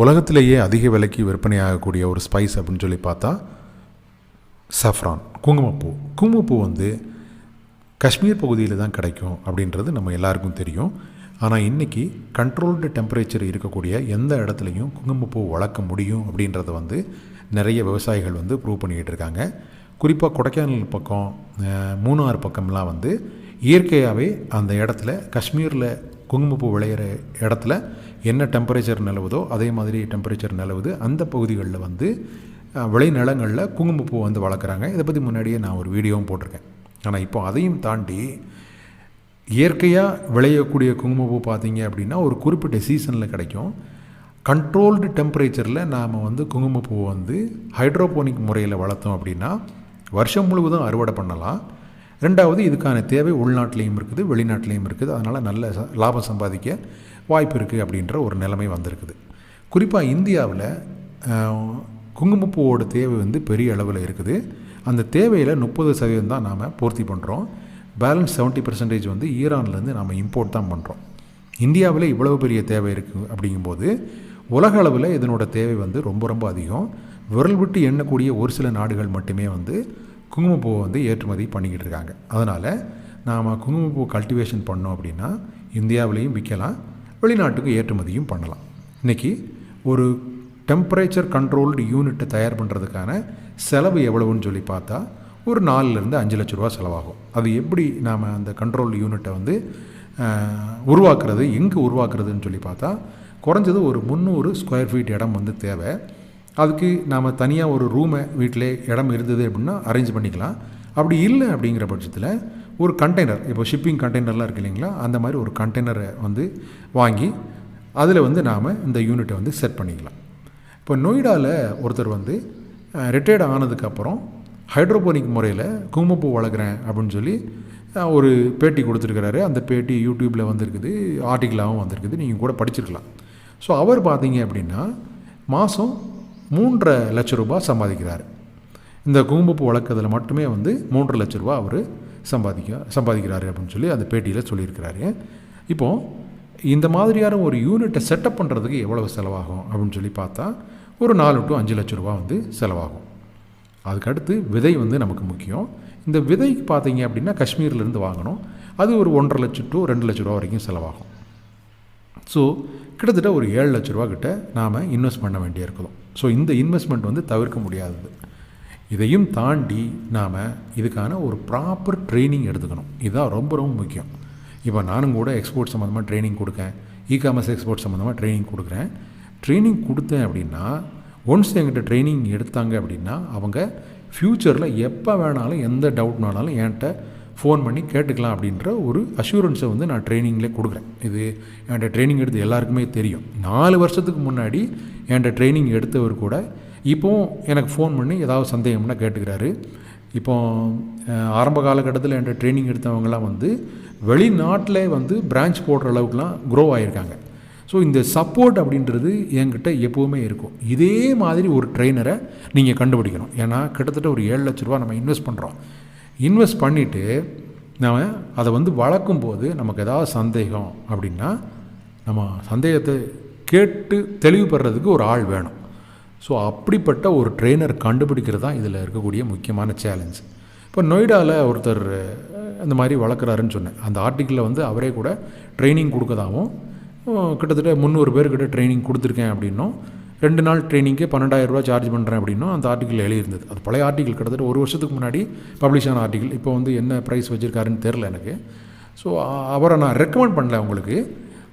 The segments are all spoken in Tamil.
உலகத்திலேயே அதிக விலைக்கு விற்பனையாகக்கூடிய ஒரு ஸ்பைஸ் அப்படின்னு சொல்லி பார்த்தா சஃப்ரான் குங்குமப்பூ. குங்குமப்பூ வந்து காஷ்மீர் பகுதியில் தான் கிடைக்கும் அப்படின்றது நம்ம எல்லாருக்கும் தெரியும். ஆனால் இன்றைக்கி கண்ட்ரோல்டு டெம்பரேச்சர் இருக்கக்கூடிய எந்த இடத்துலையும் குங்குமப்பூ வளர்க்க முடியும் அப்படின்றத வந்து நிறைய விவசாயிகள் வந்து ப்ரூவ் பண்ணிக்கிட்டு இருக்காங்க. குறிப்பாக கொடைக்கானல் பக்கம் மூணாறு பக்கம்லாம் வந்து இயற்கையாகவே அந்த இடத்துல காஷ்மீரில் குங்குமப்பூ விளையிற இடத்துல என்ன டெம்பரேச்சர் நிலவுதோ அதே மாதிரி டெம்பரேச்சர் நிலவுது. அந்த பகுதிகளில் வந்து விளைநிலங்களில் குங்குமப்பூ வந்து வளர்க்குறாங்க. இதை பற்றி முன்னாடியே நான் ஒரு வீடியோவும் போட்டிருக்கேன். ஆனால் இப்போ அதையும் தாண்டி இயற்கையாக விளையக்கூடிய குங்குமப்பூ பார்த்தீங்க அப்படின்னா ஒரு குறிப்பிட்ட சீசனில் கிடைக்கும். கண்ட்ரோல்டு டெம்பரேச்சரில் நாம் வந்து குங்குமப்பூ வந்து ஹைட்ரோபோனிக் முறையில் வளர்த்தோம் அப்படின்னா வருஷம் முழுவதும் அறுவடை பண்ணலாம். ரெண்டாவது இதுக்கான தேவை உள்நாட்டிலையும் இருக்குது வெளிநாட்டிலையும் இருக்குது. அதனால் நல்ல லாபம் சம்பாதிக்க வாய்ப்பு இருக்குது அப்படின்ற ஒரு நிலைமை வந்திருக்குது. குறிப்பாக இந்தியாவில் குங்குமப்பூவோட தேவை வந்து பெரிய அளவில் இருக்குது. அந்த தேவையில் முப்பது சதவீதம் தான் நாம் பூர்த்தி பண்ணுறோம் பேலன்ஸ் 70% பர்சன்டேஜ் வந்து ஈரான்லேருந்து நாம் இம்போர்ட் தான் பண்ணுறோம் இந்தியாவில் இவ்வளவு பெரிய தேவை இருக்குது அப்படிங்கும்போது உலக அளவில் இதனோட தேவை வந்து ரொம்ப ரொம்ப அதிகம். விரல் விட்டு எண்ணக்கூடிய ஒரு சில நாடுகள் மட்டுமே வந்து குங்குமப்பூவை வந்து ஏற்றுமதி பண்ணிக்கிட்டு இருக்காங்க. அதனால் நாம் குங்குமப்பூ கல்டிவேஷன் பண்ணோம் அப்படின்னா இந்தியாவிலையும் விற்கலாம் வெளிநாட்டுக்கு ஏற்றுமதியும் பண்ணலாம். இன்றைக்கி ஒரு டெம்பரேச்சர் கண்ட்ரோல்டு யூனிட்டை தயார் பண்ணுறதுக்கான செலவு எவ்வளவுன்னு சொல்லி பார்த்தா ஒரு நாலுலேருந்து அஞ்சு லட்ச ரூபா செலவாகும். அது எப்படி நாம் அந்த கண்ட்ரோல் யூனிட்டை வந்து உருவாக்குறது எங்கே உருவாக்குறதுன்னு சொல்லி பார்த்தா குறைஞ்சது ஒரு முந்நூறு ஸ்கொயர் ஃபீட் இடம் வந்து தேவை. அதுக்கு நாம் தனியாக ஒரு ரூமை வீட்டிலே இடம் இருந்தது அப்படின்னா அரேஞ்ச் பண்ணிக்கலாம். அப்படி இல்லை அப்படிங்கிற பட்சத்தில் ஒரு கண்டெய்னர் இப்போ ஷிப்பிங் கண்டெய்னர்லாம் இருக்கு இல்லைங்களா? அந்த மாதிரி ஒரு கண்டெய்னரை வந்து வாங்கி அதில் வந்து நாம் இந்த யூனிட்டை வந்து செட் பண்ணிக்கலாம். இப்போ நொய்டாவில் ஒருத்தர் வந்து ரிட்டையர்ட் ஆனதுக்கப்புறம் ஹைட்ரோபோனிக் முறையில் குங்குமப்பூ வளர்க்குறேன் அப்படின்னு சொல்லி ஒரு பேட்டி கொடுத்துருக்கிறாரு. அந்த பேட்டி யூடியூப்பில் வந்திருக்குது ஆர்டிக்கலாகவும் வந்திருக்குது. நீங்கள் கூட படிச்சிருக்கலாம். ஸோ அவர் பார்த்தீங்க அப்படின்னா மாதம் மூன்றரை லட்ச ரூபாய் சம்பாதிக்கிறார். இந்த குங்குமப்பூ வளர்க்குறதுல மட்டுமே வந்து மூன்றரை லட்ச ரூபா அவர் சம்பாதிக்க சம்பாதிக்கிறாரு அப்படின்னு சொல்லி அந்த பேட்டியில் சொல்லியிருக்கிறாரு. இப்போது இந்த மாதிரியான ஒரு யூனிட்டை செட்டப் பண்ணுறதுக்கு எவ்வளவு செலவாகும் அப்படின்னு சொல்லி பார்த்தா ஒரு நாலு டு அஞ்சு லட்ச ரூபா வந்து செலவாகும். அதுக்கடுத்து விதை வந்து நமக்கு முக்கியம். இந்த விதைக்கு பார்த்தீங்க அப்படின்னா காஷ்மீர்லேருந்து வாங்கணும். அது ஒரு ஒன்றரை லட்சம் டு ரெண்டு லட்ச ரூபா வரைக்கும் செலவாகும். ஸோ கிட்டத்தட்ட ஒரு ஏழு லட்ச ரூபா கிட்ட நாம் இன்வெஸ்ட் பண்ண வேண்டியிருக்கிறோம் ஸோ இந்த இன்வெஸ்ட்மெண்ட் வந்து தவிர்க்க முடியாதது. இதையும் தாண்டி நாம் இதுக்கான ஒரு ப்ராப்பர் ட்ரைனிங் எடுத்துக்கணும். இதுதான் ரொம்ப ரொம்ப முக்கியம். இப்போ நானும் கூட எக்ஸ்போர்ட் சம்மந்தமாக ட்ரைனிங் கொடுக்கேன். இ காமர்ஸ் எக்ஸ்போர்ட் சம்மந்தமாக ட்ரைனிங் கொடுக்குறேன். ட்ரைனிங் கொடுத்தேன் அப்படின்னா ஒன்ஸ் என்கிட்ட ட்ரைனிங் எடுத்தாங்க அப்படின்னா அவங்க ஃப்யூச்சரில் எப்போ வேணாலும் எந்த டவுட்னாலும் என்கிட்ட ஃபோன் பண்ணி கேட்டுக்கலாம் அப்படின்ற ஒரு அஷூரன்ஸை வந்து நான் ட்ரைனிங்கில் கொடுக்குறேன். இது என்கிட்ட ட்ரைனிங் எடுத்து எல்லாருக்குமே தெரியும். நாலு வருஷத்துக்கு முன்னாடி என்கிட்ட ட்ரைனிங் எடுத்தவர் கூட இப்போவும் எனக்கு ஃபோன் பண்ணி ஏதாவது சந்தேகம்னா கேட்டுக்கிறாரு. இப்போ ஆரம்ப காலகட்டத்தில் என்கிட்ட ட்ரைனிங் எடுத்தவங்கலாம் வந்து வெளிநாட்டில் வந்து பிரான்ச் போடுற அளவுக்குலாம் க்ரோ ஆகியிருக்காங்க ஸோ இந்த சப்போர்ட் அப்படின்றது என்கிட்ட எப்போவுமே இருக்கும். இதே மாதிரி ஒரு ட்ரெயினரை நீங்கள் கண்டுபிடிக்கணும். ஏன்னா கிட்டத்தட்ட ஒரு ஏழு லட்ச ரூபா நம்ம இன்வெஸ்ட் பண்ணுறோம் இன்வெஸ்ட் பண்ணிவிட்டு நாம் அதை வந்து வளர்க்கும் போது நமக்கு ஏதாவது சந்தேகம் அப்படின்னா நம்ம சந்தேகத்தை கேட்டு தெளிவுபடுறதுக்கு ஒரு ஆள் வேணும். ஸோ அப்படிப்பட்ட ஒரு ட்ரெயினர் கண்டுபிடிக்கிறது தான் இதில் இருக்கக்கூடிய முக்கியமான சேலஞ்ச். இப்போ நொய்டாவில் ஒருத்தர் இந்த மாதிரி வளர்க்குறாருன்னு சொன்னேன். அந்த ஆர்டிக்கிளில் வந்து அவரே கூட ட்ரைனிங் கொடுக்கதாகவும் கிட்டத்தட்ட முந்நூறு பேர்கிட்ட ட்ரைனிங் கொடுத்துருக்கேன் அப்படின்னும் ரெண்டு நாள் ட்ரைனிங்க்கு பன்னெண்டாயிரம் ரூபா சார்ஜ் பண்ணுறேன் அப்படின்னா அந்த ஆர்டிக்கல் எழுதியிருந்தது அது பழைய ஆர்டிக்கல் கிட்டத்தட்ட ஒரு வருஷத்துக்கு முன்னாடி பப்ளிஷ் ஆன ஆர்டிக்கல் இப்போ வந்து என்ன ப்ரைஸ் வச்சுருக்காருன்னு தெரில எனக்கு. ஸோ அவரை நான் ரெக்கமெண்ட் பண்ணல உங்களுக்கு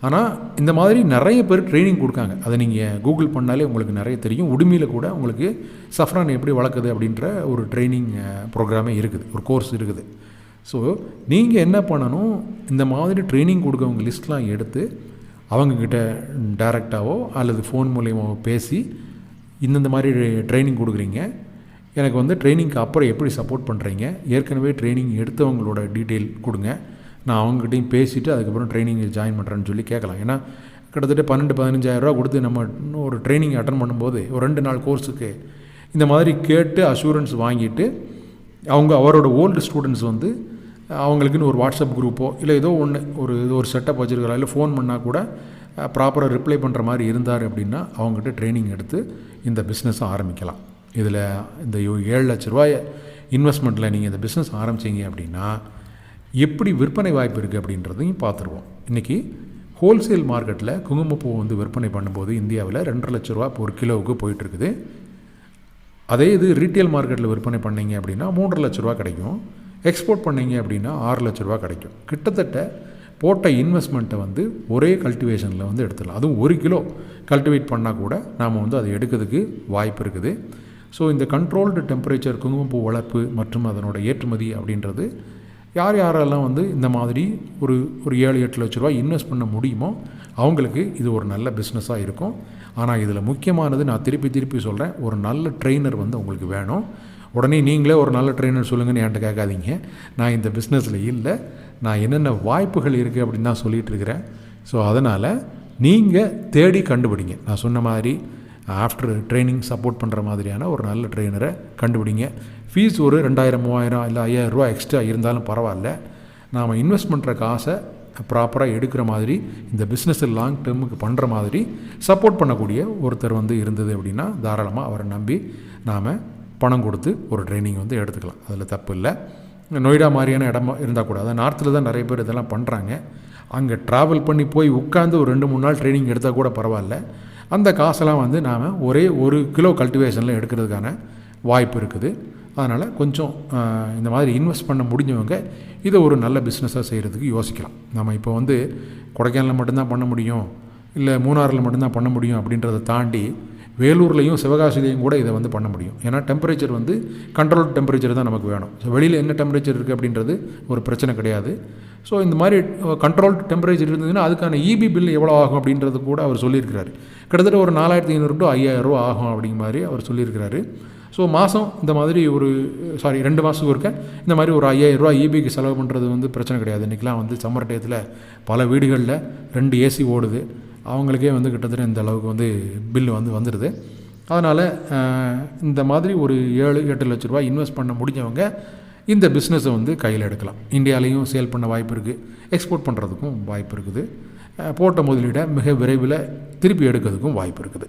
ஆனால் இந்த மாதிரி நிறைய பேர் ட்ரைனிங் கொடுக்காங்க. அதை நீங்கள் கூகுள் பண்ணாலே உங்களுக்கு நிறைய தெரியும். உடுமையில் கூட உங்களுக்கு சஃப்ரான் எப்படி வளர்க்குது அப்படின்ற ஒரு ட்ரைனிங் ப்ரோக்ராமே இருக்குது. ஒரு கோர்ஸ் இருக்குது. ஸோ நீங்கள் என்ன பண்ணணும்? இந்த மாதிரி ட்ரைனிங் கொடுக்கவங்க லிஸ்ட்லாம் எடுத்து அவங்கக்கிட்ட டைரெக்டாவோ அல்லது ஃபோன் மூலியமாவோ பேசி இந்தந்த மாதிரி ட்ரைனிங் கொடுக்குறீங்க. எனக்கு வந்து ட்ரைனிங்க்கு அப்புறம் எப்படி சப்போர்ட் பண்ணுறீங்க ஏற்கனவே ட்ரைனிங் எடுத்தவங்களோட டீட்டெயில் கொடுங்க. நான் அவங்ககிட்டயும் பேசிவிட்டு அதுக்கப்புறம் ட்ரைனிங் ஜாயின் பண்ணுறேன்னு சொல்லி கேட்கலாம். ஏன்னா கிட்டத்தட்ட பன்னெண்டு பதினஞ்சாயிரரூவா கொடுத்து நம்ம ஒரு ட்ரைனிங் அட்டன் பண்ணும்போது ஒரு ரெண்டு நாள் கோர்ஸுக்கு இந்த மாதிரி கேட்டு அஷூரன்ஸ் வாங்கிட்டு அவங்க அவரோட ஓல்டு ஸ்டூடெண்ட்ஸ் வந்து அவங்களுக்குன்னு ஒரு வாட்ஸ்அப் குரூப்போ இல்லை ஏதோ ஒன்று ஒரு ஒரு செட்டப் வச்சுருக்கலாம் இல்லை ஃபோன் பண்ணால் கூட ப்ராப்பராக ரிப்ளை பண்ணுற மாதிரி இருந்தார் அப்படின்னா அவங்ககிட்ட ட்ரைனிங் எடுத்து இந்த பிஸ்னஸை ஆரம்பிக்கலாம். இதில் இந்த ஏழு லட்ச ரூபாய் இன்வெஸ்ட்மெண்ட்டில் நீங்கள் இந்த பிஸ்னஸ் ஆரம்பிச்சீங்க அப்படின்னா எப்படி விற்பனை வாய்ப்பு இருக்குது அப்படின்றதையும் பார்த்துருவோம். இன்றைக்கி ஹோல்சேல் மார்க்கெட்டில் குங்குமப்பூ வந்து விற்பனை பண்ணும்போது இந்தியாவில் ரெண்டரை லட்ச ரூபா ஒரு கிலோவுக்கு போயிட்டுருக்குது. அதே இது ரீட்டைல் மார்க்கெட்டில் விற்பனை பண்ணிங்க அப்படின்னா மூன்றரை லட்ச ரூபா கிடைக்கும். எக்ஸ்போர்ட் பண்ணீங்க அப்படின்னா ஆறு லட்ச ரூபா கிடைக்கும். கிட்டத்தட்ட போட்ட இன்வெஸ்ட்மெண்ட்டை வந்து ஒரே கல்டிவேஷனில் வந்து எடுத்துடலாம். அதுவும் ஒரு கிலோ கல்டிவேட் பண்ணால் கூட நாம் வந்து அதை எடுக்கிறதுக்கு வாய்ப்பு இருக்குது. ஸோ இந்த கண்ட்ரோல்டு டெம்பரேச்சர் குங்குமப்பூ வளர்ப்பு மற்றும் அதனோட ஏற்றுமதி அப்படின்றது யார் யாரெல்லாம் வந்து இந்த மாதிரி ஒரு ஒரு ஏழு எட்டு லட்ச ரூபா இன்வெஸ்ட் பண்ண முடியுமோ அவங்களுக்கு இது ஒரு நல்ல பிஸ்னஸாக இருக்கும். ஆனால் இதில் முக்கியமானது நான் திருப்பி திருப்பி சொல்கிறேன் ஒரு நல்ல ட்ரெயினர் வந்து உங்களுக்கு வேணும். உடனே நீங்களே ஒரு நல்ல ட்ரெயினர் சொல்லுங்கன்னு என்கிட்ட கேட்காதீங்க. நான் இந்த பிஸ்னஸில் இல்லை. நான் என்னென்ன வாய்ப்புகள் இருக்குது அப்படின்னு தான் சொல்லிகிட்டு இருக்கிறேன் ஸோ அதனால் நீங்கள் தேடி கண்டுபிடிங்க. நான் சொன்ன மாதிரி ஆஃப்டர் ட்ரைனிங் சப்போர்ட் பண்ணுற மாதிரியான ஒரு நல்ல ட்ரெயினரை கண்டுபிடிங்க. ஃபீஸ் ஒரு ரெண்டாயிரம் மூவாயிரம் இல்லை ஐயாயிரம் ரூபா எக்ஸ்ட்ரா இருந்தாலும் பரவாயில்ல. நாம் இன்வெஸ்ட் பண்ணுற காசை ப்ராப்பராக எடுக்கிற மாதிரி இந்த பிஸ்னஸை லாங் டேர்முக்கு பண்ணுற மாதிரி சப்போர்ட் பண்ணக்கூடிய ஒருத்தர் வந்து இருந்தது அப்படின்னா தாராளமாக அவரை நம்பி நாம் பணம் கொடுத்து ஒரு ட்ரைனிங் வந்து எடுத்துக்கலாம். அதில் தப்பு இல்லை. நொய்டா மாதிரியான இடமா இருந்தால் கூட. அதான் நார்த்தில் தான் நிறைய பேர் இதெல்லாம் பண்ணுறாங்க அங்கே ட்ராவல் பண்ணி போய் உட்காந்து ஒரு ரெண்டு மூணு நாள் ட்ரைனிங் எடுத்தால் கூட பரவாயில்ல. அந்த காசெல்லாம் வந்து நாம் ஒரே ஒரு கிலோ கல்டிவேஷனில் எடுக்கிறதுக்கான வாய்ப்பு இருக்குது. அதனால் கொஞ்சம் இந்த மாதிரி இன்வெஸ்ட் பண்ண முடிஞ்சவங்க இதை ஒரு நல்ல பிஸ்னஸாக செய்கிறதுக்கு யோசிக்கலாம். நம்ம இப்போ வந்து கொடைக்கானலில் மட்டும்தான் பண்ண முடியும். இல்லை மூணாறில் மட்டும்தான் பண்ண முடியும் அப்படின்றத தாண்டி வேலூர்லேயும் சிவகாசிலையும் கூட இதை வந்து பண்ண முடியும். ஏன்னா டெம்பரேச்சர் வந்து கண்ட்ரோல் டெம்பரேச்சர் தான் நமக்கு வேணும். ஸோ வெளியில் என்ன டெம்பரேச்சர் இருக்குது அப்படின்றது ஒரு பிரச்சனை கிடையாது. ஸோ இந்த மாதிரி கண்ட்ரோல் டெம்பரேச்சர் இருந்ததுன்னா அதுக்கான இபி பில் எவ்வளோ ஆகும் அப்படின்றது கூட அவர் சொல்லியிருக்கிறாரு. கிட்டத்தட்ட ஒரு நாலாயிரத்தி ஐநூறு டு ஐயாயிரம் ரூபா ஆகும் அப்படிங்கிற மாதிரி அவர் சொல்லியிருக்கிறாரு. ஸோ மாதம் இந்த மாதிரி ஒரு சாரி ரெண்டு மாதத்துக்கு ஒருக்க இந்த மாதிரி ஒரு ஐயாயிரம் ரூபா இபிக்கு செலவு பண்ணுறது வந்து பிரச்சனை கிடையாது. இன்றைக்கெலாம் வந்து சம்மர் டயத்தில் பல வீடுகளில் ரெண்டு ஏசி ஓடுது. அவங்களுக்கே வந்து கிட்டத்தட்ட இந்த அளவுக்கு வந்து பில்லு வந்து வந்துடுது அதனால் இந்த மாதிரி ஒரு ஏழு எட்டு லட்ச ரூபாய் இன்வெஸ்ட் பண்ண முடிஞ்சவங்க இந்த பிஸ்னஸை வந்து கையில் எடுக்கலாம். இந்தியாலேயும் சேல் பண்ண வாய்ப்பு இருக்குது எக்ஸ்போர்ட் பண்ணுறதுக்கும் வாய்ப்பு இருக்குது. போட்ட முதலீடை மிக விரைவில் திருப்பி எடுக்கிறதுக்கும் வாய்ப்பு இருக்குது.